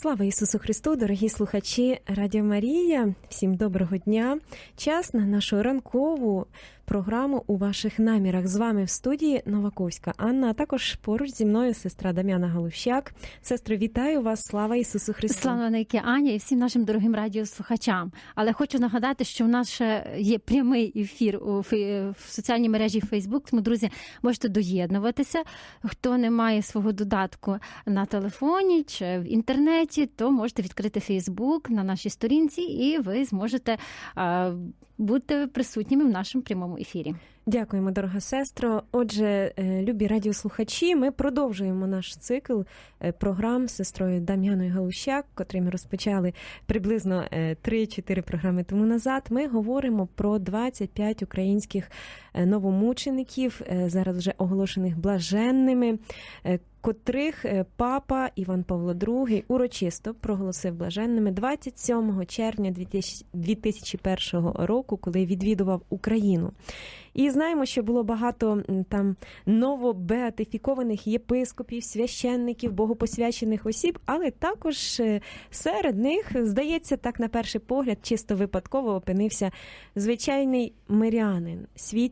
Слава Ісусу Христу, дорогі слухачі Радіо Марія. Всім доброго дня. Час на нашу ранкову програму у ваших намірах. З вами в студії Новаковська Анна, а також поруч зі мною сестра Дам'яна Галущак. Сестро, вітаю вас! Слава Ісусу Христу! Слава навіки Аня і всім нашим дорогим радіослухачам. Але хочу нагадати, що в нас є прямий ефір у в соціальній мережі Facebook. Тому, друзі, можете доєднуватися. Хто не має свого додатку на телефоні чи в інтернеті, то можете відкрити Facebook на нашій сторінці, і ви зможете бути присутніми в нашому прямому ефірі. Дякуємо, дорога сестро. Отже, е, любі радіослухачі, ми продовжуємо наш цикл е, програм з сестрою Дам'яною Галущак, котрий ми розпочали приблизно е, 3-4 програми тому назад. Ми говоримо про 25 українських е, новомучеників, е, зараз вже оголошених блаженними. е, Котрих е, папа Іван Павло II урочисто проголосив блаженними 27 червня 2000 2001 року, коли відвідував Україну. І знаємо, що було багато там новобеатифікованих єпископів, священників, богопосвячених осіб, але також е, серед них, здається, так на перший погляд, чисто випадково опинився звичайний мирянин,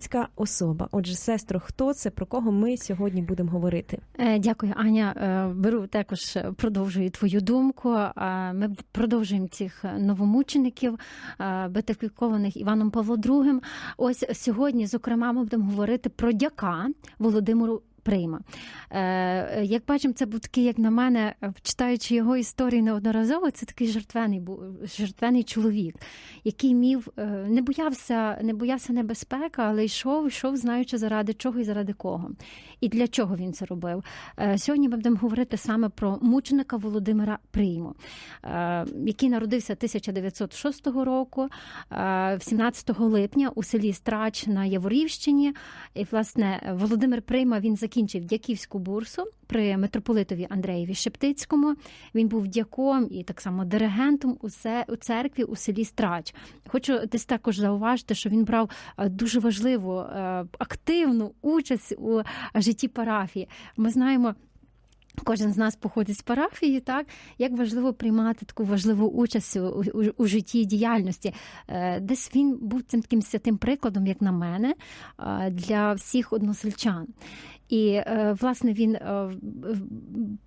світська особа. Отже, сестро, хто це, про кого ми сьогодні будемо говорити? Е, Дякую, Аня. Е, Беру також е, продовжую твою думку. Ми продовжуємо цих новомучеників, битифікованих Іваном Павло II. Ось сьогодні, зокрема, ми будемо говорити про дяка Володимиру. Прийма. Е, як бачимо, це був такий, як на мене, читаючи його історію неодноразово, це такий жертвений, жертвений чоловік, який мів, е, не боявся, не боявся небезпека, але йшов, йшов, знаючи заради чого і заради кого. І для чого він це робив. Е, Сьогодні ми будемо говорити саме про мученика Володимира Прийму, е, який народився 1906 року, е, 17 липня у селі Страч на Яворівщині. І, власне, Володимир Прийма він закінчив дяківську бурсу при митрополитові Андреєві Шептицькому. Він був дяком і так само диригентом у церкві у селі Страч. Хочу десь також зауважити, що він брав е, дуже важливу е, активну участь у житті парафії. Ми знаємо. Кожен з нас походить з парафії, так як важливо приймати таку важливу участь у, у, у житті і діяльності. Е, Десь він був цим таким святим прикладом, як на мене, е, для всіх односельчан. І е, власне він е,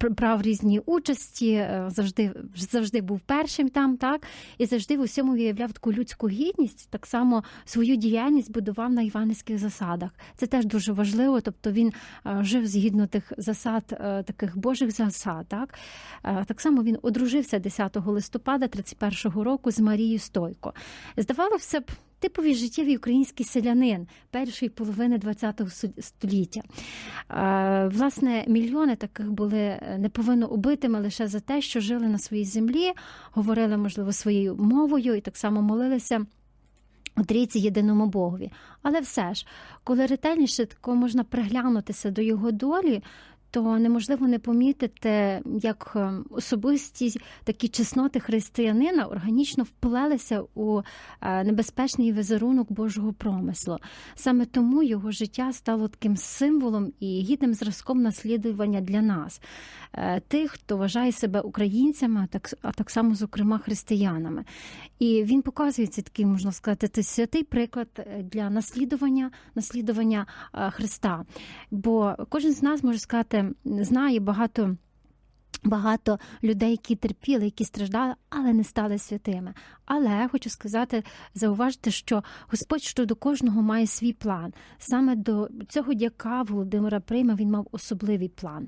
брав різні участі, е, завжди завжди був першим там, так і завжди в усьому виявляв таку людську гідність. Так само свою діяльність будував на іванівських засадах. Це теж дуже важливо. Тобто він жив згідно тих засад, таких божих засад. Так так само він одружився 10 листопада 31 року з Марією Стойко. Здавалося б. Типовий життєвий український селянин першої половини ХХ століття. Власне, мільйони таких були е, неповинно убитими лише за те, що жили на своїй землі, говорили, можливо, своєю мовою і так само молилися. У трійці єдиному Богові. Але все ж, коли ретельніше тако можна приглянутися до його долі, то неможливо не помітити, як е, особисті такі чесноти християнина органічно вплелися у е, небезпечний візерунок Божого промислу. Саме тому його життя стало таким символом і гідним зразком наслідування для нас, е, тих, хто вважає себе українцями, а так, само, зокрема, християнами. І він показує це такий, можна сказати, це святий приклад для наслідування, наслідування Христа. Бо кожен з нас може сказати, знає багато. Багато людей, які терпіли, які страждали, але не стали святими. Але хочу сказати, зауважити, що Господь щодо кожного має свій план. Саме до цього дяка Володимира Прийма він мав особливий план.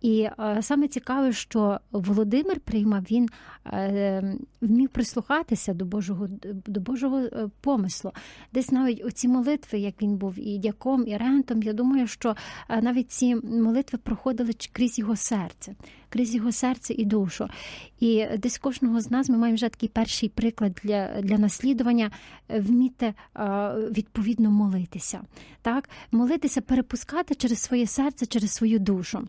І е, саме цікаве, що Володимир Прийма він е, вмів прислухатися до Божого до Божого е, помислу. Десь навіть оці молитви, як він був і дяком, і рентом, я думаю, що е, навіть ці молитви проходили крізь його серце, крізь його серце і душу. І десь кожного з нас ми маємо вже такий перший приклад для, для наслідування е, вміти е, відповідно молитися. Так? Молитися, перепускати через своє серце, через свою душу.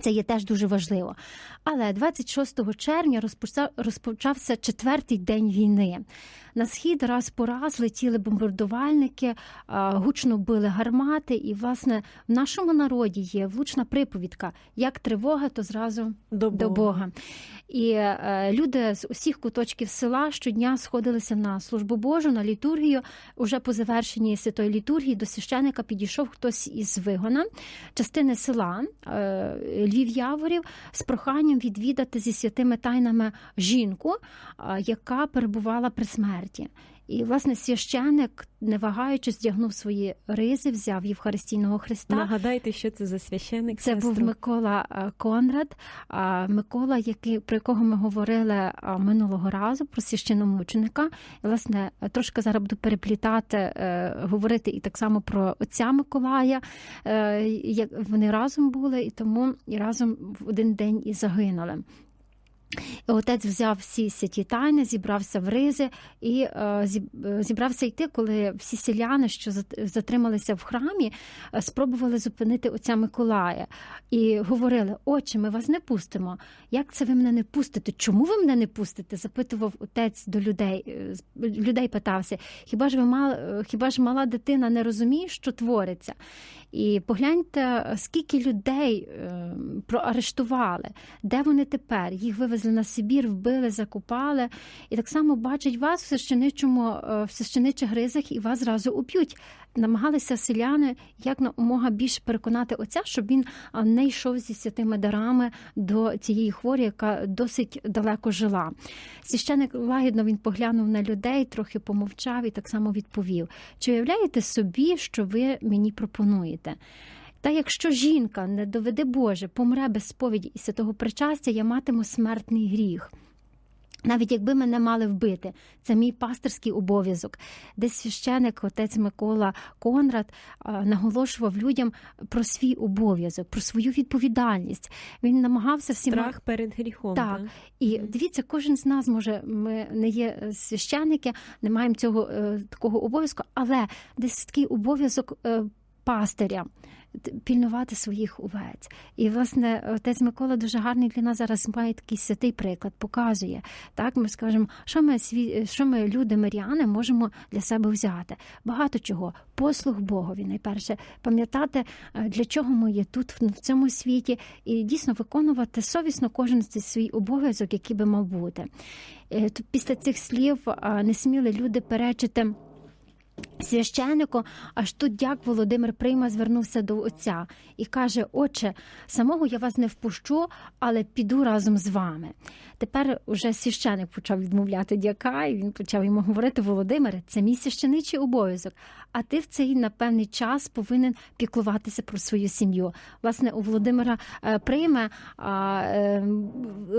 Це є теж дуже важливо. Але 26 червня розпочав, розпочався четвертий день війни. На схід раз по раз летіли бомбардувальники, гучно били гармати. І, власне, в нашому народі є влучна приповідка: як тривога, то зразу До до Бога. І е, люди з усіх куточків села щодня сходилися на службу Божу, на літургію. Уже по завершенні святої літургії до священика підійшов хтось із вигона частини села е, Львів Яворів з проханням відвідати зі святими тайнами жінку, яка перебувала при смерті. І, власне, священик, не вагаючись, здягнув свої ризи, взяв Євхаристійного Христа. Нагадайте, що це за священик. Це був? Микола е, Конрад. Микола, який, про якого ми говорили минулого разу, про священомученика. І, власне, трошки зараз буду переплітати, е, говорити і так само про отця Миколая. Е, як вони разом були, і тому і разом в один день і загинули. Отець взяв всі святі тайни, зібрався в ризи і е, е, зібрався йти, коли всі селяни, що затрималися в храмі, е, спробували зупинити отця Миколая і говорили: Отче, ми вас не пустимо. Як це ви мене не пустите? Чому ви мене не пустите? запитував отець до людей. Людей питався: хіба ж ви мал, е, хіба ж мала дитина не розуміє, що твориться? І погляньте, скільки людей е, проарештували, де вони тепер? Їх вивезли на Сибір, вбили, закопали. І так само бачать вас в священичому, е, в священичих гризах і вас зразу уб'ють. Намагалися селяни якомога більше переконати отця, щоб він не йшов зі святими дарами до цієї хворі, яка досить далеко жила. Священик лагідно він поглянув на людей, трохи помовчав і так само відповів: чи уявляєте собі, що ви мені пропонуєте? Та якщо жінка не доведе Боже, помре без сповіді і святого причастя, я матиму смертний гріх. Навіть якби мене мали вбити, це мій пастирський обов'язок. Десь священик, отець Микола Конрад, наголошував людям про свій обов'язок, про свою відповідальність. Він намагався всіма страх перед гріхом. Так. І дивіться, кожен з нас може, ми не є е, священники, не маємо цього е, такого обов'язку, але десь такий обов'язок е, пастиря. т- Пільнувати своїх овець. І, власне, отець Микола дуже гарний для нас зараз має такий святий приклад, показує. Так, ми скажемо, що ми, що ми, люди миряни, можемо для себе взяти. Багато чого. Послуг Богові, найперше, пам'ятати, е, для чого ми є тут, в цьому світі, і дійсно виконувати совісно кожен свій обов'язок, який би мав бути. Е, Після цих слів а, не сміли люди перечити. Священнику, аж тут дяк Володимир Прийма звернувся до отця і каже: Отче, самого я вас не впущу, але піду разом з вами. Тепер уже священик почав відмовляти дяка, і він почав йому говорити: Володимире, це мій священичий обов'язок. А ти в цей на певний час повинен піклуватися про свою сім'ю. Власне, у Володимира е, Прийме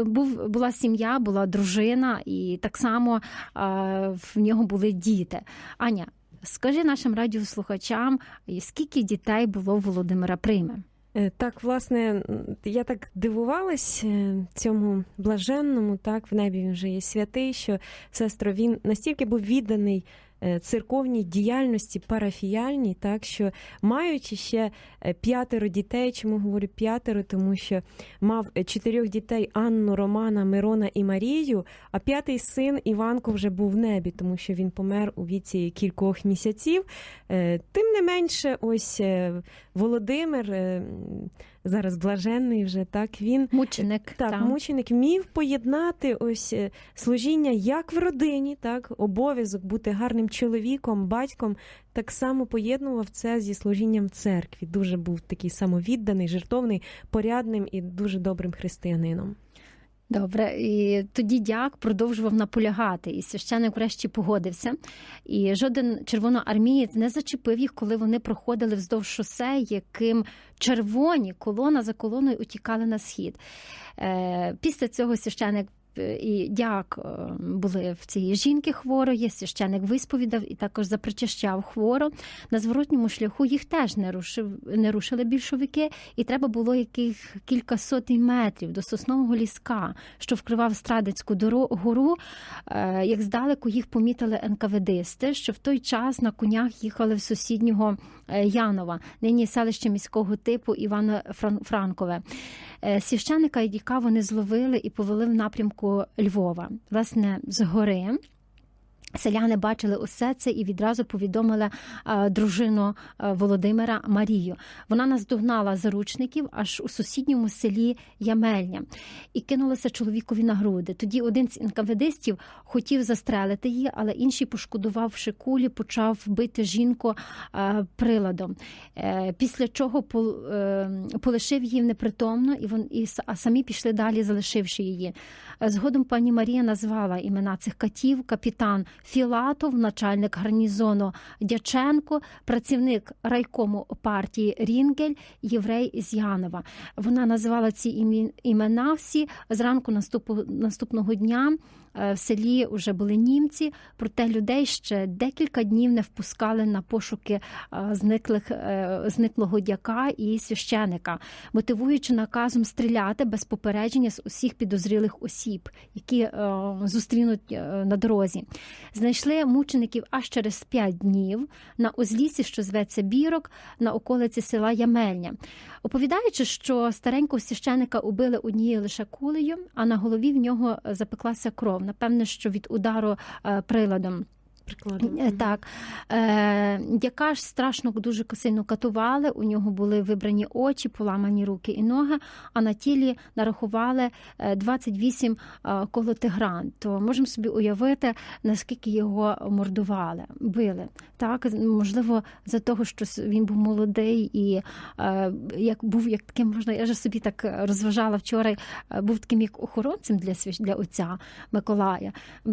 був була сім'я, була дружина, і так само в нього були діти. Аня. Скажи нашим радіослухачам, скільки дітей було Володимира Прийме? Е, Так, власне, я так дивувалась е, цьому блаженному, так, в небі він вже є святий, що сестро, він настільки був відданий е, церковній діяльності парафіяльній, так, що маючи ще е, п'ятеро дітей, чому говорю п'ятеро, тому що мав е, чотирьох дітей Анну, Романа, Мирона і Марію, а п'ятий син Іванко вже був в небі, тому що він помер у віці кількох місяців. Е, Тим не менше, ось е, Володимир, е, зараз блаженний вже так, він Мученик. так, та. мученик вмів поєднати ось е, служіння як в родині, так, обов'язок бути гарним чоловіком, батьком, так само поєднував це зі служінням в церкві. Дуже був такий самовідданий, жертовний, порядним і дуже добрим християнином. Добре, і тоді дяк продовжував наполягати, і священик врешті погодився. І жоден червоноармієць не зачепив їх, коли вони проходили вздовж шосе, яким червоні колона за колоною утікали на схід. Е, Після цього священик і дяк е, були в цієї жінки хворої, священик висповідав і також запричащав хворо. На зворотньому шляху їх теж не рушив, не рушили більшовики, і треба було яких кілька сотень метрів до соснового ліска, що вкривав Страдицьку гору. Е, Як здалеку їх помітили НКВДисти, що в той час на конях їхали в сусіднього е, Янова, нині селище міського типу Івано Франкове. Е, Священика і діка вони зловили і повели в напрямку Львова. Власне, з гори Селяни бачили усе це і відразу повідомили е, дружину е, Володимира Марію. Вона наздогнала заручників аж у сусідньому селі Ямельня і кинулася чоловікові на груди. Тоді один з інкаведистів хотів застрелити її, але інший, пошкодувавши кулі, почав бити жінку е, приладом. Після чого пол- полишив її непритомно, і вон і самі пішли далі, залишивши її. Згодом пані Марія назвала імена цих катів: капітан Філатов, начальник гарнізону Дяченко, працівник райкому партії Рінгель, єврей з Янова. Вона назвала ці імена всі зранку наступного дня. Е, В селі вже були німці, проте людей ще декілька днів не впускали на пошуки е, зниклих е, зниклого дяка і священика, мотивуючи наказом стріляти без попередження з усіх підозрілих осіб, які зустрінуть на дорозі. Знайшли мучеників аж через п'ять днів на узліссі, що зветься Бірок, на околиці села Ямельня. Оповідаючи, що старенького священика убили однією лише кулею, а на голові в нього запеклася кров. Напевне, що від удару е, приладом. Прикладом. Е, Так, е, яка ж страшно дуже сильно катували. У нього були вибрані очі, поламані руки і ноги, а на тілі нарахували е, 28 е, колотигран. То можемо собі уявити, наскільки його мордували, били. Так, можливо, за того, що він був молодий і е, як був як таким, можна, я ж собі так розважала вчора, е, був таким як охоронцем для для отця Миколая. Е,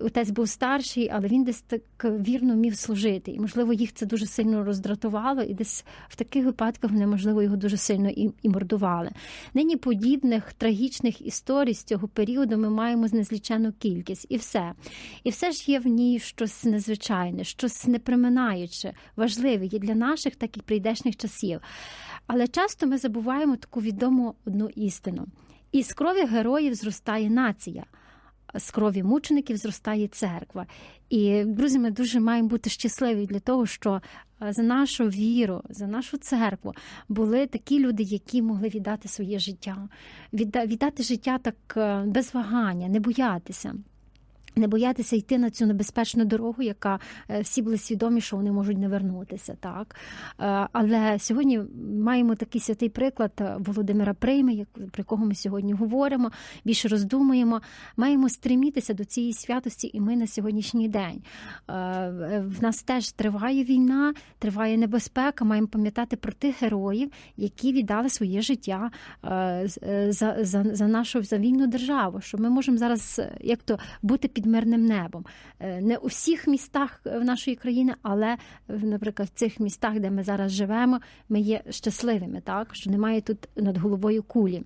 Отець був старший, але він десь так вірно вмів служити. І, можливо, їх це дуже сильно роздратувало, і десь в таких випадках вони, можливо, його дуже сильно і, і мордували. Нині подібних трагічних історій з цього періоду ми маємо незлічену кількість, і все. І все ж є в ній щось незвичайне, щось неприминаюче, важливе є для наших, так і прийдешніх часів. Але часто ми забуваємо таку відому одну істину: із крові героїв зростає нація. З крові мучеників зростає церква. І, друзі, ми дуже маємо бути щасливі для того, що е, за нашу віру, за нашу церкву були такі люди, які могли віддати своє життя, відда- віддати життя так е, без вагання, не боятися. Не боятися йти на цю небезпечну дорогу, яка е, всі були свідомі, що вони можуть не вернутися. Так? Е, Але сьогодні маємо такий святий приклад е, Володимира Прийми, про якого ми сьогодні говоримо, більше роздумуємо. Маємо стремітися до цієї святості, і ми на сьогоднішній день. В нас теж триває війна, триває небезпека. Маємо пам'ятати про тих героїв, які віддали своє життя за, за, за нашу за вільну державу. Що ми можемо зараз як то бути під мирним небом. Е, Не у всіх містах е, нашої країни, але наприклад, в цих містах, де ми зараз живемо, ми є щасливими, так що немає тут над головою кулі.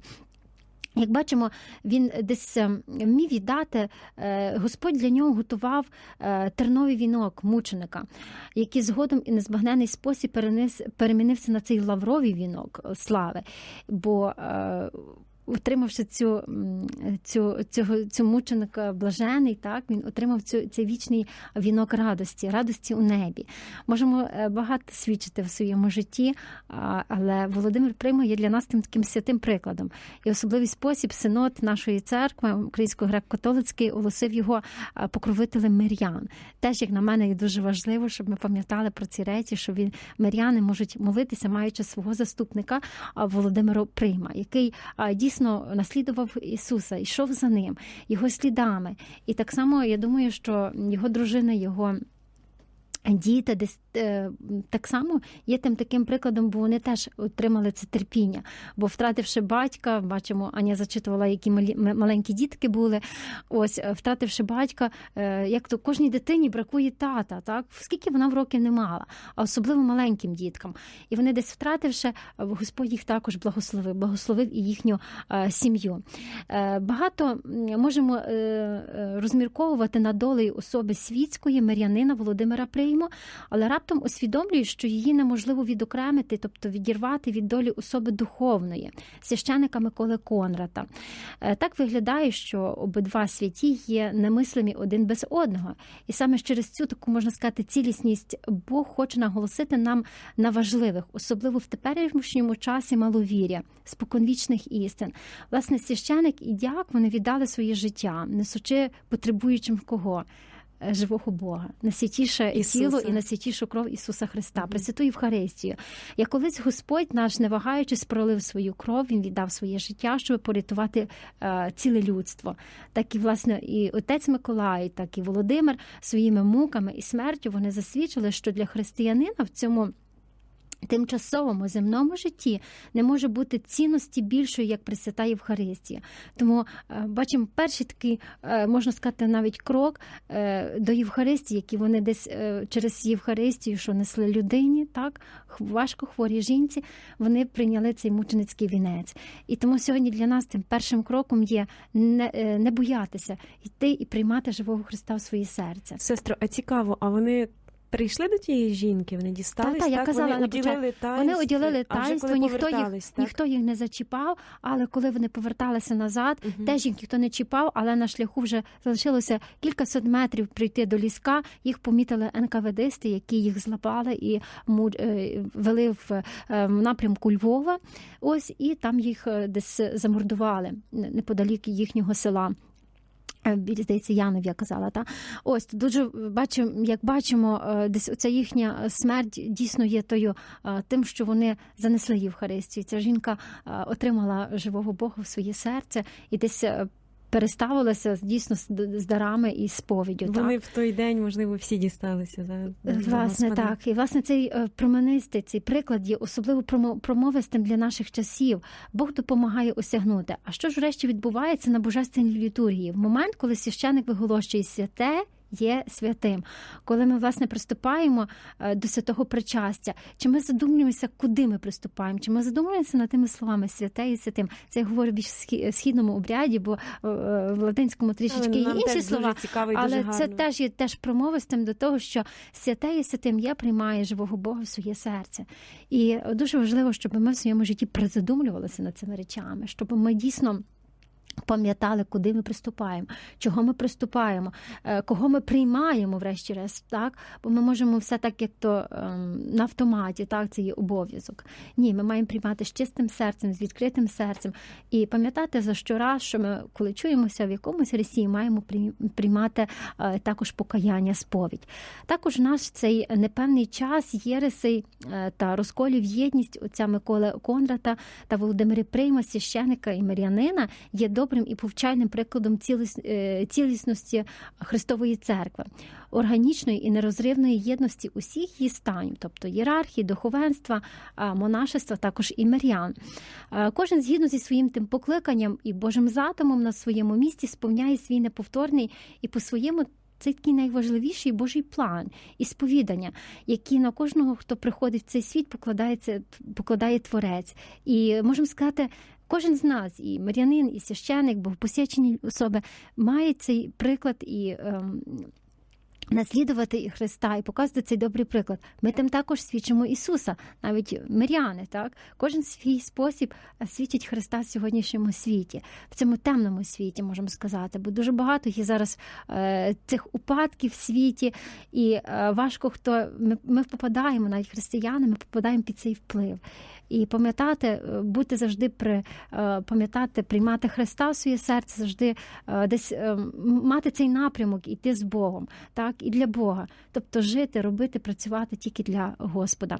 Як бачимо, він десь е, вмів віддати, Господь для нього готував терновий вінок мученика, який згодом і незбагнений спосіб перемінився на цей лавровий вінок слави. Бо Отримавши цю, цю, цього, цю мученика блажений, так він отримав цю цей вічний вінок радості, радості у небі. Можемо е, багато свідчити в своєму житті, але Володимир Прийма є для нас тим таким святим прикладом. І особливий спосіб синод нашої церкви, Української греко-католицької, оголосив його а, покровителем мирян. Теж, як на мене, є дуже важливо, щоб ми пам'ятали про ці речі, що він миряни можуть молитися, маючи свого заступника Володимира Прийма, який а, дійсно наслідував Ісуса, йшов за ним, його слідами. І так само я думаю, що його дружина, його. Діти десь е, так само є тим таким прикладом, бо вони теж отримали це терпіння. Бо втративши батька, бачимо, Аня зачитувала, які маленькі дітки були. Ось е, втративши батька, е, як то кожній дитині бракує тата, так скільки вона в років не мала, а особливо маленьким діткам. І вони десь втративши, Господь їх також благословив, благословив і їхню сім'ю. Багато можемо розмірковувати над долею особи світської мирянина Володимира Приймо, але раптом усвідомлюю, що її неможливо відокремити, тобто відірвати від долі особи духовної, священика Миколи Конрата. Е, Так виглядає, що обидва святі є немислимі один без одного. І саме через цю таку можна сказати цілісність Бог хоче наголосити нам на важливих, особливо в теперішньому часі маловір'я, споконвічних істин. Власне, священик і дяк вони віддали своє життя, несучи потребуючим кого. Е, живого Бога, найсвятіше Ісуса. тіло і найсвятішу кров Ісуса Христа, Мгм. Пресвяту Євхаристію. Як колись Господь наш, не вагаючись, пролив свою кров, він віддав своє життя, щоб порятувати е, ціле людство. Так і власне і отець Миколай, так і Володимир своїми муками і смертю вони засвідчили, що для християнина в цьому. Тимчасовому земному житті не може бути цінності більшої, як Пресвята Євхаристія. Тому е, бачимо перший такий, е, можна сказати, навіть крок е, до Євхаристії, який вони десь через Євхаристію, що несли людині, так важко хворій жінці, вони прийняли цей мученицький вінець. І тому сьогодні для нас тим першим кроком є не, не боятися йти і приймати живого Христа в своє серце. Сестро, а цікаво, а вони прийшли до тієї жінки, вони дістались, Та-та, я так? казала вони уділили таїнство, Вони оділили а таїнство, ніхто їх, так? ніхто їх не зачіпав, але коли вони поверталися назад, Мгм. Теж їх ніхто не чіпав, але на шляху вже залишилося кількасот метрів прийти до ліска. Їх помітили НКВДисти, які їх злапали і е, вели в е, напрямку Львова. Ось і там їх е, десь замордували неподалік їхнього села. Е, Біля здається, Янов, я казала, та ось дуже бачимо, як бачимо, е, десь оця їхня смерть дійсно є тою е, тим, що вони занесли Євхаристію. Ця жінка е, отримала живого Бога в своє серце і десь е, переставилася дійсно з, дарами і сповіддю. так? Вони в той день, можливо, всі дісталися. Да? Власне, Господа. так. І власне цей е, променистий, цей приклад є особливо промо- промовистим для наших часів. Бог допомагає осягнути. А що ж врешті відбувається на божественній літургії? В момент, коли священик виголошує святе. Є святим, коли ми власне приступаємо е, до святого причастя, чи ми задумуємося, куди ми приступаємо? Чи ми задумуємося над тими словами святе і святим? Це я говорю більш в східному обряді, бо е, в латинському трішечки є інші слова. Дуже дуже Але гарно. це теж є теж промовистим до того, що святе і святим я приймаю живого Бога в своє серце. І дуже важливо, щоб ми в своєму житті призадумлювалися над цими речами, щоб ми дійсно. Пам'ятали, куди ми приступаємо, чого ми приступаємо, е, кого ми приймаємо, врешті-решт, так? Бо ми можемо все так, як то ем, на автоматі, так, це є обов'язок. Ні, ми маємо приймати з чистим серцем, з відкритим серцем і пам'ятати за щораз, що ми, коли чуємося в якомусь ресі, маємо приймати е, також покаяння, сповідь. Також наш цей непевний час єресей та розколів єдність отця Миколи Кондрата та Володимира Прийма, священика і мирянина, є добрим і повчальним прикладом е, цілісності Христової церкви, органічної і нерозривної єдності усіх її станів, тобто ієрархії, духовенства, монашества, також і мирян. Е, Кожен згідно зі своїм тим покликанням і Божим затомом на своєму місці сповняє свій неповторний і по-своєму. Це такий найважливіший Божий план і сповідання, які на кожного, хто приходить в цей світ, покладається, покладає творець. І можемо сказати, кожен з нас, і мирянин, і священик, богопосвячені особи, має цей приклад і. Ем, Наслідувати і Христа і показувати цей добрий приклад. Ми тим також свідчимо Ісуса, навіть миряни, так кожен свій спосіб е, світить Христа в сьогоднішньому світі, в цьому темному світі, можемо сказати, бо дуже багато є зараз е, цих упадків в світі, і е, важко хто ми, ми попадаємо, навіть християни, ми попадаємо під цей вплив. І пам'ятати, е, бути завжди при е, пам'ятати, приймати Христа в своє серце, завжди е, десь мати цей напрямок, іти з Богом, так і для Бога, тобто жити, робити, працювати тільки для Господа.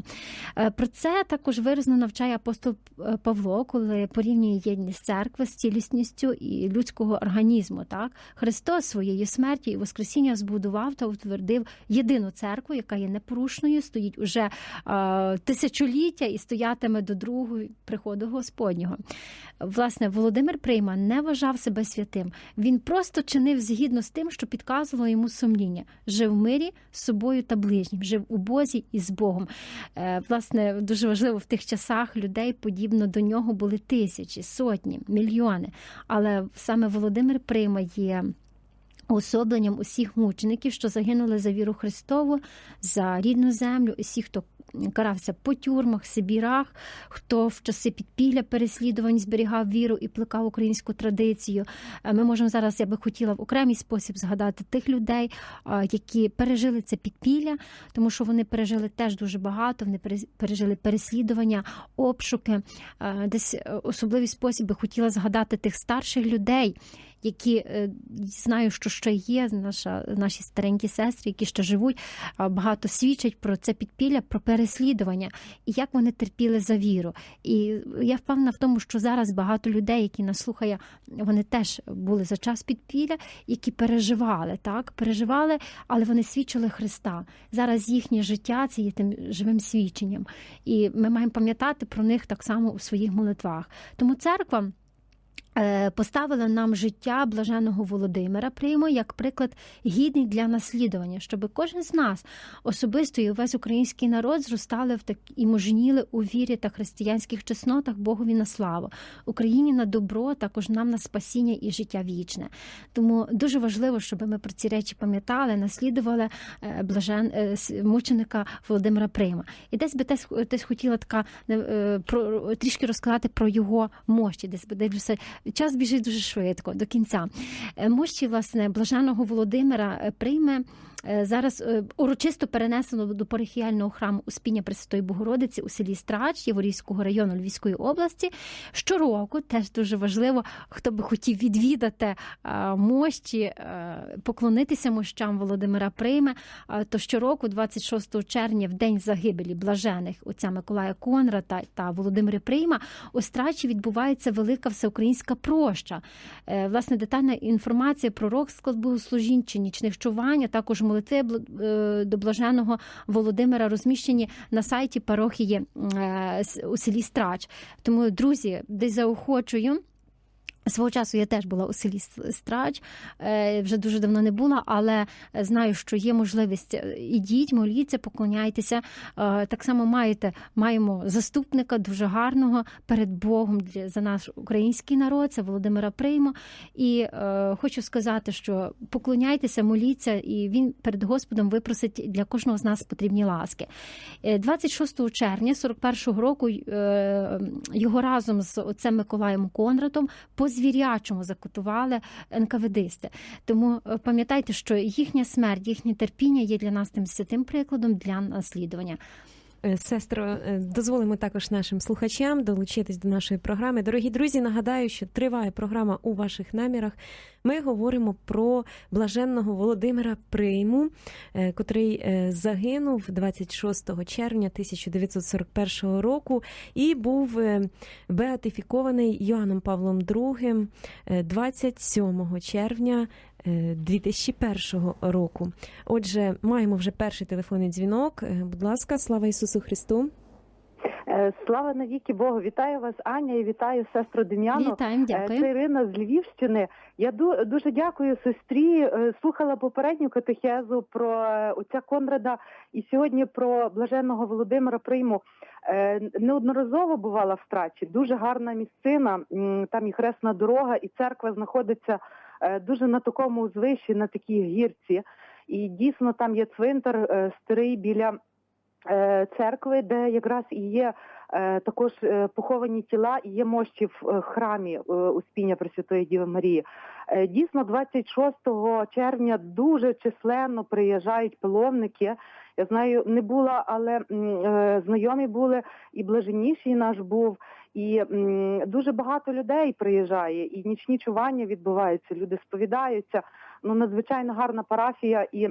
Про це також виразно навчає апостол Павло, коли порівнює єдність церкви з цілісністю і людського організму. Так Христос своєю смертю і воскресіння збудував та утвердив єдину церкву, яка є непорушною, стоїть уже тисячоліття і стоятиме до другого приходу Господнього. Власне, Володимир Прийма не вважав себе святим. Він просто чинив згідно з тим, що підказувало йому сумління. Жив в мирі з собою та ближнім, жив у Бозі і з Богом. Е, Власне, дуже важливо в тих часах людей подібно до нього були тисячі, сотні, мільйони. Але саме Володимир Прийма є. Уособленням усіх мучеників, що загинули за віру Христову, за рідну землю, усіх, хто карався по тюрмах, Сибірах, хто в часи підпілля переслідувань зберігав віру і плекав українську традицію. Е, Ми можемо зараз, я би хотіла в окремий спосіб згадати тих людей, е, які пережили це підпілля, тому що вони пережили теж дуже багато. Вони пережили переслідування, обшуки. Е, Десь особливий спосіб би хотіла згадати тих старших людей. Які е, знаю, що ще є, наша наші старенькі сестри, які ще живуть, багато свідчать про це підпілля, про переслідування і як вони терпіли за віру. І я впевнена в тому, що зараз багато людей, які нас слухає, вони теж були за час підпілля, які переживали, так переживали, але вони свідчили Христа. Зараз їхнє життя це є тим живим свідченням, і ми маємо пам'ятати про них так само у своїх молитвах. Тому церква. Е, Поставила нам життя блаженого Володимира Приймо як приклад гідний для наслідування, щоб кожен з нас особисто і увесь український народ зростали в так і мужніли у вірі та християнських чеснотах Богові на славу, Україні на добро, також нам на спасіння і життя вічне. Тому дуже важливо, щоб ми про ці речі пам'ятали, наслідували е, блажен е, мученика Володимира Прийма. І десь би десь, хотіла така про трішки розказати про його мощі. Десь би дивлюся, час біжить дуже швидко до кінця. Е, Мощі, власне, блаженого Володимира е, прийме. Е, Зараз е, урочисто перенесено до парахіального храму Успіння Пресвятої Богородиці у селі Страч Єворійського району Львівської області. Щороку теж дуже важливо, хто би хотів відвідати е, мощі, поклонитися мощам Володимира Прийме. То щороку, 26 червня, в день загибелі блажених отця Миколая Конрата та Володимира Прийма, у Страчі відбувається велика всеукраїнська проща. Власне, детальна інформація про розклад богослужінь чи нічних чувань, а також молитви е, до блаженого Володимира розміщені на сайті парохії е, у селі Страч. Тому, друзі, десь заохочую. Свого часу я теж була у селі Страч, е, вже дуже давно не була, але знаю, що є можливість. Е, Ідіть, моліться, поклоняйтеся. Е, Так само маєте, маємо заступника дуже гарного перед Богом за наш український народ. Це Володимира Приймо. І е, хочу сказати, що поклоняйтеся, моліться, і він перед Господом випросить для кожного з нас потрібні ласки. Е, 26 червня 41-го року е, його разом з отцем Миколаєм Конрадом по звірячому закутували НКВДисти. Тому е, пам'ятайте, що їхня смерть, їхнє терпіння є для нас тим святим прикладом для наслідування. Е, Сестро, е, дозволимо також нашим слухачам долучитись до нашої програми. Дорогі друзі, нагадаю, що триває програма у ваших намірах. Ми говоримо про блаженного Володимира Прийму, е, котрий загинув 26 червня 1941 року і був беатифікований Йоанном Павлом II е, 27 червня 2001 року. Отже, маємо вже перший телефонний дзвінок. Е, Будь ласка, слава Ісусу Христу. Е, Слава навіки Богу! Вітаю вас, Аня, і вітаю сестру Дем'яну. Вітаємо, Е, дякую. Це Ірина з Львівщини. Я ду- дуже дякую сестрі. Е, Слухала попередню катехезу про е, отця Конрада і сьогодні про блаженного Володимира Прийму. Е, Неодноразово бувала в страчі. Дуже гарна місцина. Там і хресна дорога, і церква знаходиться е, дуже на такому узвищі, на такій гірці. І дійсно там є цвинтар е, старий біля е, церкви, де якраз і є е, також е, поховані тіла і є мощі в е, храмі е, Успіння Пресвятої Діви Марії. Е, Дійсно, 26 червня дуже численно приїжджають паломники. Я знаю, не була, але е, знайомі були, і блаженніший наш був, і дуже багато людей приїжджає, і нічні чування відбуваються. Люди сповідаються. Ну надзвичайно гарна парафія і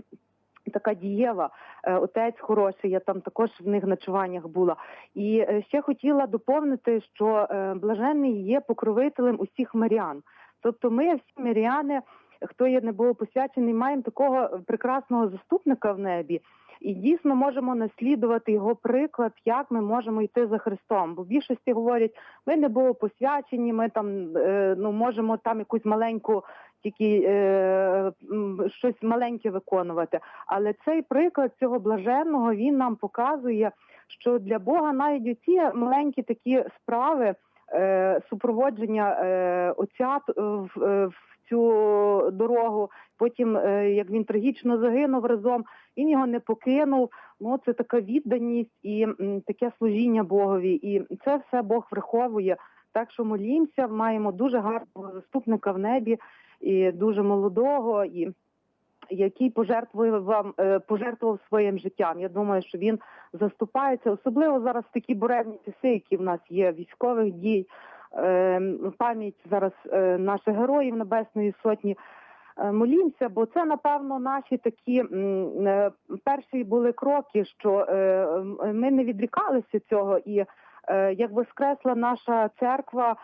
така дієва. Е, Отець хороший, я там також в них ночуваннях була. І е, ще хотіла доповнити, що е, блаженний є покровителем усіх марян. Тобто, ми всі миряни, хто є не був посвячений, маємо такого прекрасного заступника в небі. І дійсно можемо наслідувати його приклад, як ми можемо йти за Христом. Бо більшості говорять, ми не були посвячені, ми там е, ну можемо там якусь маленьку, тільки е, щось маленьке виконувати. Але цей приклад цього блаженного він нам показує, що для Бога навіть оці маленькі такі справи е, супроводження е, отця т- в, е, в цю дорогу. Потім, е, як він трагічно загинув разом, він його не покинув. Ну це така відданість і таке служіння Богові. І це все Бог враховує. Так що молімося, маємо дуже гарного заступника в небі і дуже молодого, і який пожертвує вам е, пожертвував своїм життям. Я думаю, що він заступається, особливо зараз такі буремні часи, які в нас є військових дій. Е, пам'ять зараз е, наших героїв Небесної Сотні. Е, Молімося, бо це напевно наші такі е, перші були кроки, що ми не відрікалися цього, і як воскресла наша церква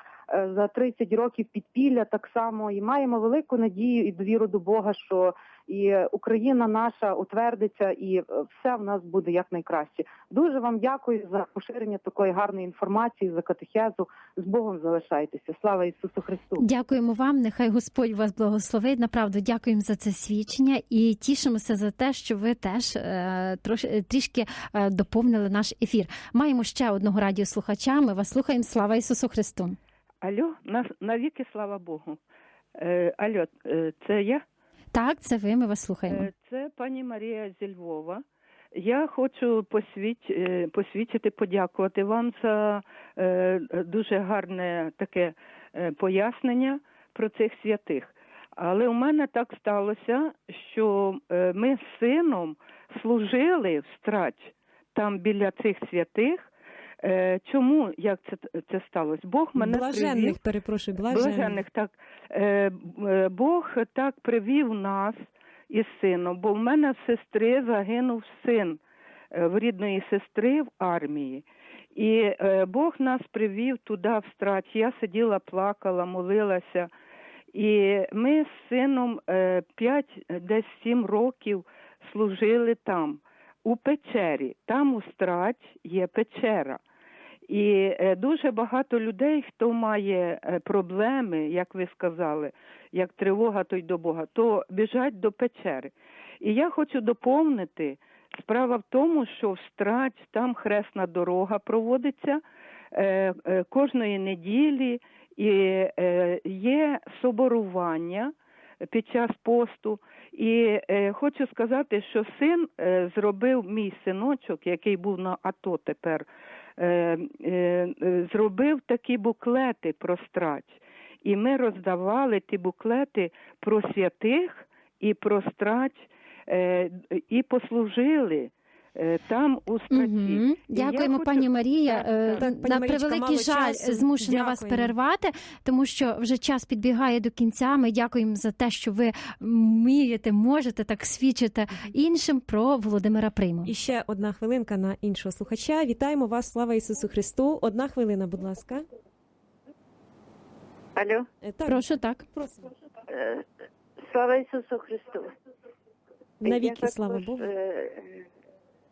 за 30 років підпілля, так само і маємо велику надію і довіру до Бога, що і Україна наша утвердиться, і е, все в нас буде якнайкраще. Дуже вам дякую за поширення такої гарної інформації, за катехезу. З Богом залишайтеся. Слава Ісусу Христу! Дякуємо вам. Нехай Господь вас благословить. Направду дякуємо за це свідчення і тішимося за те, що ви теж е, трош, е, трішки е, доповнили наш ефір. Маємо ще одного радіослухача. Ми вас слухаємо. Слава Ісусу Христу! Алло, на, навіки слава Богу. Е, алло, е, це я? Так, це ви. Ми вас слухаємо. Е, це пані Марія зі Львова. Я хочу посвіч, е, посвідчити, подякувати вам за дуже гарне таке пояснення про цих святих. Але у мене так сталося, що ми з сином служили в страч там біля цих святих. Е, Чому як це, це сталося? Бог мене привів перепрошую, блаженних. блаженних, так е, е, Бог так привів нас із сином, бо в мене в сестри загинув син в рідної сестри в армії. І е, Бог нас привів туди в страч. Я сиділа, плакала, молилася. І ми з сином е, п'ять, десь сім років служили там, у печері. Там у страч є печера. І е, дуже багато людей, хто має е, проблеми, як ви сказали, як тривога, то й до Бога, то біжать до печери. І я хочу доповнити. Справа в тому, що в страч там хресна дорога проводиться е, кожної неділі, і є соборування під час посту. І хочу сказати, що син зробив мій синочок, який був на АТО тепер, зробив такі буклети про страч. І ми роздавали ті буклети про святих і про страч, е, і послужили е, там у страчі. Угу. Дякуємо, хочу- пані Марія. Так, Е, так. Пані На Марічка, превеликий жаль, часу. змушена вас перервати, тому що вже час підбігає до кінця. Ми дякуємо за те, що ви вмієте, можете так свідчити іншим про Володимира Прийму. І ще одна хвилинка на іншого слухача. Вітаємо вас, слава Ісусу Христу. Одна хвилина, будь ласка. Алло, Е, Так, Прошу так. Е, слава Ісусу Христу. Навіки, Я також, слава Богу.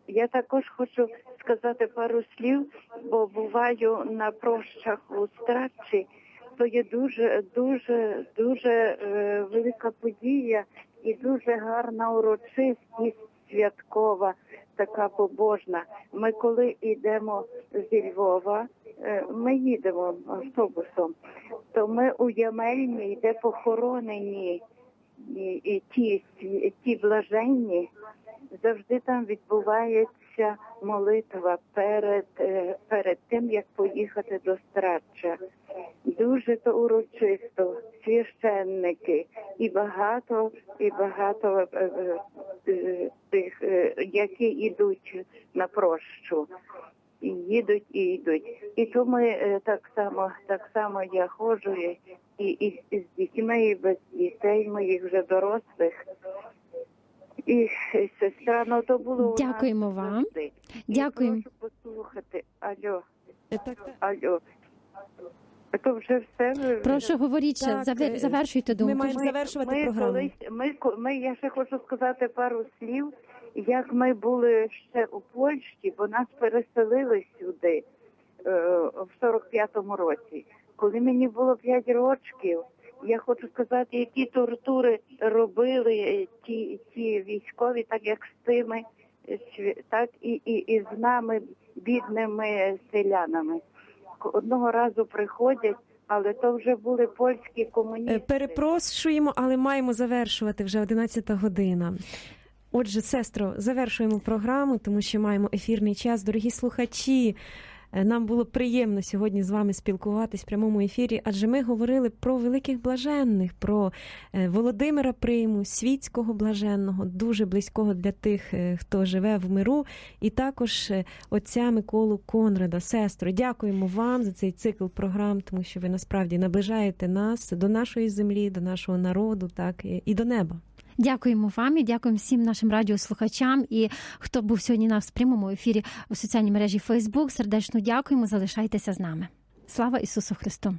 Я також хочу сказати пару слів, бо буваю на прощах у Страчі. То є дуже, дуже, дуже е, велика подія і дуже гарна урочистість святкова, така побожна. Ми коли йдемо зі Львова, е, ми їдемо автобусом, то ми у Ямельні, де похоронені і, і ті, ті блаженні, завжди там відбувається молитва перед, е, перед тим, як поїхати до Страча. Дуже то урочисто, священники і багато, і багато е, е, тих, які йдуть на прощу. І їдуть і йдуть. І то ми так само, так само я ходжу і, і, і, з дітьми, і без дітей моїх вже дорослих. І сестра, ну то було Дякуємо вам. Дякуємо. Прошу послухати. Алло, Е, алло. То вже все. Прошу, говоріть ще, Так, завер- е, завершуйте думку. Ми маємо завершувати ми програму. Колись, ми, ко- ми, я ще хочу сказати пару слів, як ми були ще у Польщі, бо нас переселили сюди е, в 45-му році. Коли мені було 5 років, я хочу сказати, які тортури робили е, ті, ті військові, так як з тими, е, так і, і, і з нами, бідними селянами. Одного разу приходять, але то вже були польські Е, комуністи. Перепрошуємо, але маємо завершувати вже 11 година. Отже, сестро, завершуємо програму, тому що маємо ефірний час. Дорогі слухачі, Е, Нам було приємно сьогодні з вами спілкуватись в прямому ефірі, адже ми говорили про великих блаженних, про е, Володимира Прийму, світського блаженного, дуже близького для тих, е, хто живе в миру, і також е, отця Миколу Конрада. Сестро, дякуємо вам за цей цикл програм, тому що ви насправді наближаєте нас до нашої землі, до нашого народу, так і до неба. Дякуємо вам і дякуємо всім нашим радіослухачам. І хто був сьогодні нас в прямому ефірі у соціальній мережі Фейсбук. Сердечно дякуємо. Залишайтеся з нами. Слава Ісусу Христу!